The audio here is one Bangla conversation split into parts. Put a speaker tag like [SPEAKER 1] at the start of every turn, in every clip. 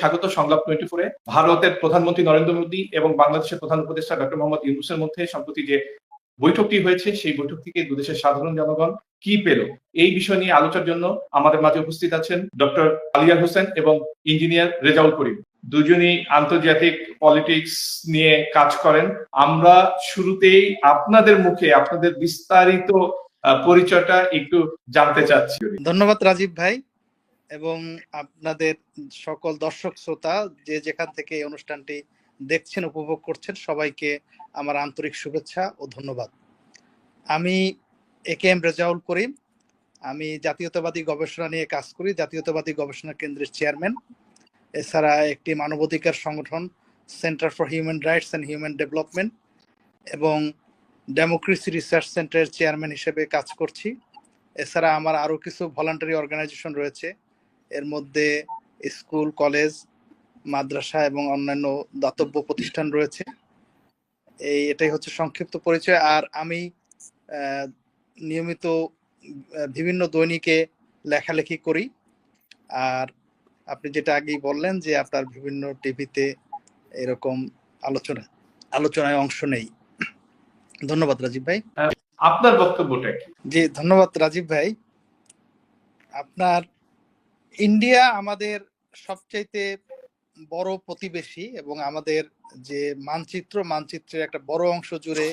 [SPEAKER 1] স্বাগত সংলাপ টোয়েন্টি ফোরে ভারতের প্রধানমন্ত্রী নরেন্দ্র মোদী এবং বাংলাদেশের প্রধান উপদেষ্টা ডক্টর মোহাম্মদ ইউনুসের মধ্যে সম্প্রতি যে বৈঠকটি হয়েছে, সেই বৈঠক থেকে দুদেশের সাধারণ জনগণ কি পেল? এই বিষয় নিয়ে আলোচনার জন্য আমাদের মাঝে উপস্থিত আছেন ডক্টর আলিয়ার হোসেন এবং ইঞ্জিনিয়ার রেজাউল করিম। দুজনই আন্তর্জাতিক পলিটিক্স নিয়ে কাজ করেন। আমরা শুরুতেই আপনাদের মুখে আপনাদের বিস্তারিত পরিচয়টা একটু জানতে চাচ্ছি।
[SPEAKER 2] ধন্যবাদ রাজীব ভাই। এবং আপনাদের সকল দর্শক, শ্রোতা যে যেখান থেকে এই অনুষ্ঠানটি দেখছেন, উপভোগ করছেন, সবাইকে আমার আন্তরিক শুভেচ্ছা ও ধন্যবাদ। আমি এ কে এম রেজাউল করিম। আমি জাতীয়তাবাদী গবেষণা নিয়ে কাজ করি, জাতীয়তাবাদী গবেষণা কেন্দ্রের চেয়ারম্যান। এছাড়া একটি মানবাধিকার সংগঠন, centre for human rights and human development এবং ডেমোক্রেসি রিসার্চ সেন্টারের চেয়ারম্যান হিসেবে কাজ করছি। এছাড়া আমার আরও কিছু ভলান্টারি অর্গানাইজেশন রয়েছে। এর মধ্যে স্কুল কলেজ মাদ্রাসা এবং অন্যান্য দাতব্য প্রতিষ্ঠান রয়েছে। এই এটাই হচ্ছে সংক্ষিপ্ত পরিচয়। আর আমি নিয়মিত বিভিন্ন দৈনিকে লেখালেখি করি। আর আপনি যেটা আগেই বললেন যে আপনার বিভিন্ন টিভিতে এরকম আলোচনা আলোচনায় অংশ নেই। ধন্যবাদ রাজীব ভাই।
[SPEAKER 1] আপনার বক্তব্যটা কি?
[SPEAKER 2] জি ধন্যবাদ রাজীব ভাই। আপনার ইন্ডিয়া আমাদের সবচাইতে বড় প্রতিবেশী এবং আমাদের যে মানচিত্র, মানচিত্রের একটা বড় অংশ জুড়ে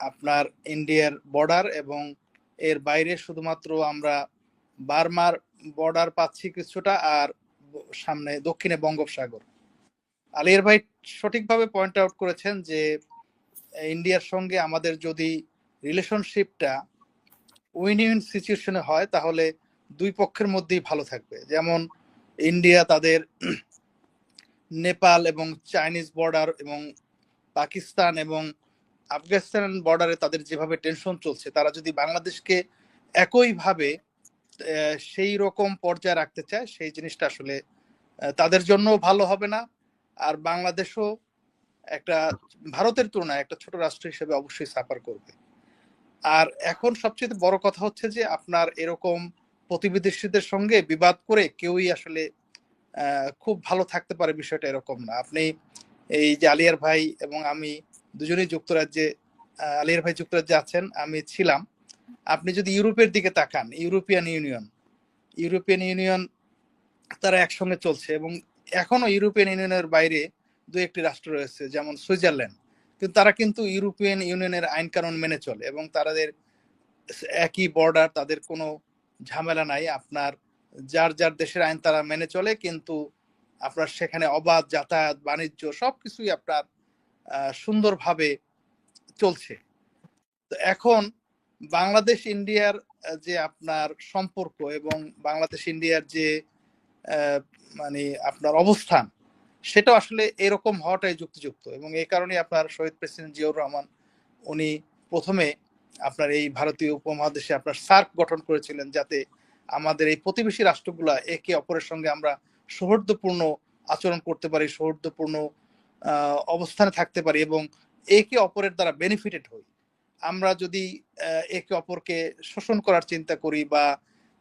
[SPEAKER 2] আপনার ইন্ডিয়ার বর্ডার এবং এর বাইরে শুধুমাত্র আমরা বার্মার বর্ডার পাচ্ছি কিছুটা আর সামনে দক্ষিণে বঙ্গোপসাগর। আলিয়ার ভাই সঠিকভাবে পয়েন্ট আউট করেছেন যে ইন্ডিয়ার সঙ্গে আমাদের যদি রিলেশনশিপটা উইন উইন সিচুয়েশনে হয়, তাহলে দুই পক্ষের মধ্যেই ভালো থাকবে। যেমন ইন্ডিয়া তাদের নেপাল এবং চাইনিজ বর্ডার এবং পাকিস্তান এবং আফগানিস্তান বর্ডারে তাদের যেভাবে টেনশন চলছে, তারা যদি বাংলাদেশকে একইভাবে সেই রকম পর্যায়ে রাখতে চায়, সেই জিনিসটা আসলে তাদের জন্য ভালো হবে না। আর বাংলাদেশও একটা, ভারতের তুলনায় একটা ছোট রাষ্ট্র হিসেবে অবশ্যই সাফার করবে। আর এখন সবচেয়ে বড় কথা হচ্ছে যে আপনার এরকম প্রতিবেশীদের সঙ্গে বিবাদ করে কেউই আসলে খুব ভালো থাকতে পারে বিষয়টা এরকম না। আপনি এই যে আলিয়ার ভাই এবং আমি দুজনেই যুক্তরাজ্যে আলিয়ার ভাই যুক্তরাজ্যে আছেন, আমি ছিলাম। আপনি যদি ইউরোপের দিকে তাকান, ইউরোপিয়ান ইউনিয়ন ইউরোপিয়ান ইউনিয়ন তারা একসঙ্গে চলছে এবং এখনও ইউরোপিয়ান ইউনিয়নের বাইরে দু একটি রাষ্ট্র রয়েছে, যেমন সুইজারল্যান্ড। কিন্তু তারা কিন্তু ইউরোপিয়ান ইউনিয়নের আইন কানুন মেনে চলে এবং তাদের একই বর্ডার, তাদের কোনো ঝামেলা নাই, আপনার যার যার দেশের আইন তারা মেনে চলে, কিন্তু আপনার সেখানে অবাধ যাতায়াত, বাণিজ্য সবকিছুই আপনার সুন্দরভাবে চলছে। তো এখন বাংলাদেশ, ইন্ডিয়ার যে আপনার সম্পর্ক এবং বাংলাদেশ, ইন্ডিয়ার যে মানে আপনার অবস্থান সেটা আসলে এরকম হওয়াটাই যুক্তিযুক্ত এবং এই কারণে আপনার শহীদ প্রেসিডেন্ট জিয়াউর রহমান, উনি প্রথমে আপনার এই ভারতীয় উপমহাদেশে আপনার সার্ক গঠন করেছিলেন যাতে আমাদের এই প্রতিবেশী রাষ্ট্রগুলা একে অপরের সঙ্গে আমরা সৌহার্দ্যপূর্ণ আচরণ করতে পারি, সৌহার্দ্যপূর্ণ অবস্থানে থাকতে পারি এবং একে অপরের দ্বারা বেনিফিটেড হই। আমরা যদি একে অপরকে শোষণ করার চিন্তা করি বা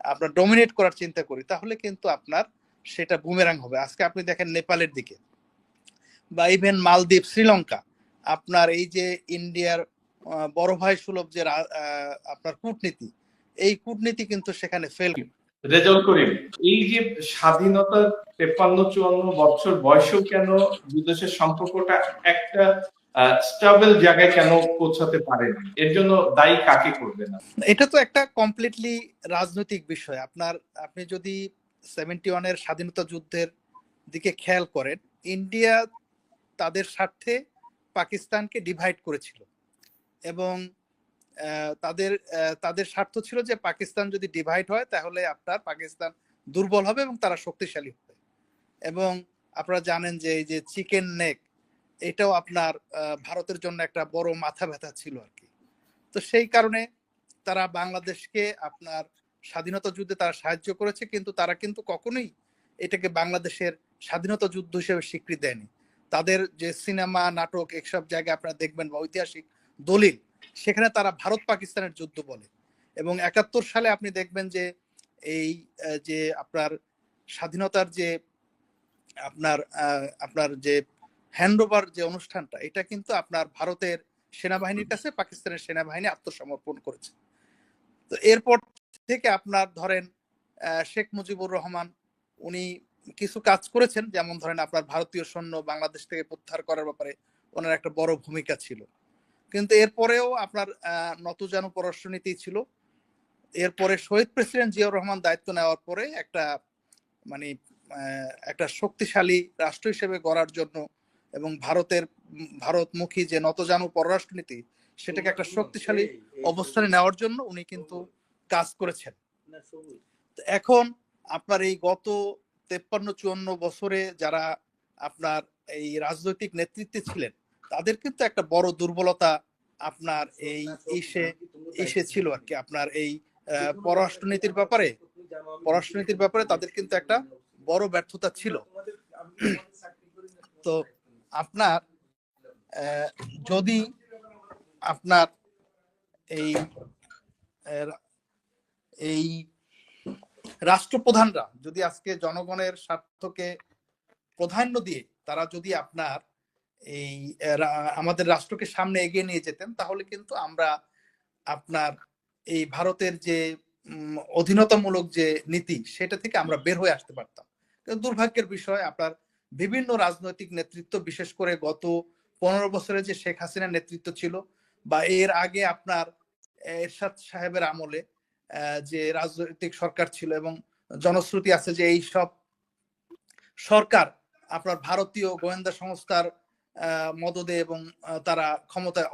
[SPEAKER 2] আপনার ডমিনেট করার চিন্তা করি, তাহলে কিন্তু আপনার সেটা বুমেরাং হবে। আজকে আপনি দেখেন নেপালের দিকে। বা ইভেন মালদ্বীপ, শ্রীলঙ্কা, আপনার এই যে ইন্ডিয়ার বড় ভাই সুলভ যে আপনার কূটনীতি এই কূটনীতি কিন্তু সেখানে ফেল
[SPEAKER 1] করিম এই যে স্বাধীনতার তেপ্পান্ন চুয়ান্ন বছর বয়সেও কেন দুদেশের সম্পর্কটা একটা স্টাবেল জায়গায় কেন পৌঁছাতে পারে এর জন্য দায়ী কাকে করবে না?
[SPEAKER 2] এটা তো একটা কমপ্লিটলি রাজনৈতিক বিষয়। আপনার আপনি যদি সেভেন্টি ওয়ানের স্বাধীনতা যুদ্ধের দিকে খেয়াল করেন ইন্ডিয়া তাদের স্বার্থে পাকিস্তানকে ডিভাইড করেছিল। এবং তাদের তাদের স্বার্থ ছিল যে পাকিস্তান যদি ডিভাইড হয়, তাহলে আপনার পাকিস্তান দুর্বল হবে এবং তারা শক্তিশালী হবে। এবং আপনারা জানেন যে এই যে চিকেন নেক এটাও আপনার ভারতের জন্য একটা বড় মাথা ব্যথা ছিল আর কি। তো সেই কারণে তারা বাংলাদেশকে আপনার স্বাধীনতা যুদ্ধে তারা সাহায্য করেছে, কিন্তু তারা কিন্তু কখনোই এটাকে বাংলাদেশের স্বাধীনতা যুদ্ধ হিসেবে স্বীকৃতি দেয়নি। তাদের যে সিনেমা, নাটক, এসব জায়গায় আপনারা দেখবেন বা ঐতিহাসিক দলিল। সেখানে তারা ভারত পাকিস্তানের যুদ্ধ বলে। এবং একাত্তর সালে আপনি দেখবেন যে এই যে আপনার স্বাধীনতার যে আপনার আপনার যে হ্যান্ডওভার যে অনুষ্ঠানটা, এটা কিন্তু আপনার ভারতের সেনাবাহিনীর কাছে পাকিস্তানের সেনাবাহিনী আত্মসমর্পণ করেছে। তো এরপর থেকে আপনার ধরেন শেখ মুজিবুর রহমান, উনি কিছু কাজ করেছেন। যেমন ধরেন আপনার ভারতীয় সৈন্য বাংলাদেশ থেকে প্রত্যাহার করার ব্যাপারে ওনার একটা বড় ভূমিকা ছিল। কিন্তু এরপরেও আপনার নতজানু পররাষ্ট্রনীতি ছিল। এরপরে শহীদ প্রেসিডেন্ট জিয়াউর রহমান দায়িত্ব নেওয়ার পরে একটা মানে একটা শক্তিশালী রাষ্ট্র হিসেবে গড়ার জন্য এবং ভারতের, ভারতমুখী যে নতজানু পররাষ্ট্রনীতি, সেটাকে একটা শক্তিশালী অবস্থানে নেওয়ার জন্য উনি কিন্তু কাজ করেছেন। এখন আপনার এই গত তেপ্পান্ন চুয়ান্ন বছরে যারা আপনার এই রাজনৈতিক নেতৃত্বে ছিলেন তাদের কিন্তু একটা বড় দুর্বলতা আপনার এই এসে ইসে ছিল আর কি। আপনার এই পররাষ্ট্রনীতির ব্যাপারে পররাষ্ট্রনীতির ব্যাপারে তাদের কিন্তু একটা বড় ব্যর্থতা ছিল। তো আপনার যদি আপনার এই এই রাষ্ট্রপ্রধানরা যদি আজকে জনগণের স্বার্থকে প্রাধান্য দিয়ে তারা যদি আপনার এই আমাদের রাষ্ট্রকে সামনে এগিয়ে নিয়ে যেতেন, তাহলে কিন্তু আমরা আপনার এই ভারতের যে অধীনতামূলক যে নীতি, সেটা থেকে আমরা বের হয়ে আসতে পারতাম। কিন্তু দুর্ভাগ্যের বিষয়, আপনার বিভিন্ন রাজনৈতিক নেতৃত্ব, বিশেষ করে গত পনেরো বছরে যে শেখ হাসিনার নেতৃত্ব ছিল, বা এর আগে আপনার এরশাদ সাহেবের আমলে যে রাজনৈতিক সরকার ছিল এবং জনশ্রুতি আছে যে এই সব সরকার আপনার ভারতীয় গোয়েন্দা সংস্থার মদদে এবং তারা ক্ষমতায়